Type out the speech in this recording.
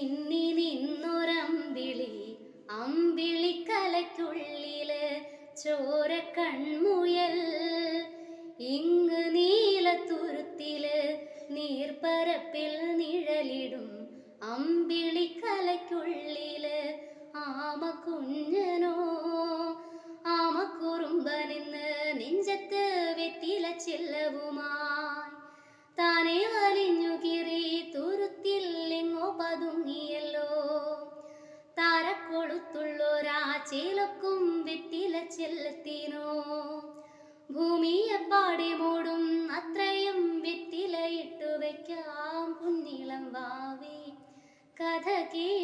മിന്നി അമ്പിളി അമ്പിളിക്കലയ്ക്കുള്ളിൽ ചോര കൺമുയൽ ഇങ്ങ് നീലത്തുരുത്തിൽ നീർപ്പരപ്പിൽ നിഴലിടും അമ്പിളിക്കലയ്ക്കുള്ളിൽ ആമ കുഞ്ഞനോ ആമക്കുറുമ്പനിന്ന് നെഞ്ചത്ത് വെറ്റില ചെല്ലവുമായി ചേലക്കും വെറ്റില ചെല്ലത്തിനോ ഭൂമിയെ പാടി മൂടും അത്രയും വെറ്റില ഇട്ടു വയ്ക്കാം കുഞ്ഞിളം വാവി കഥ കേട്ട്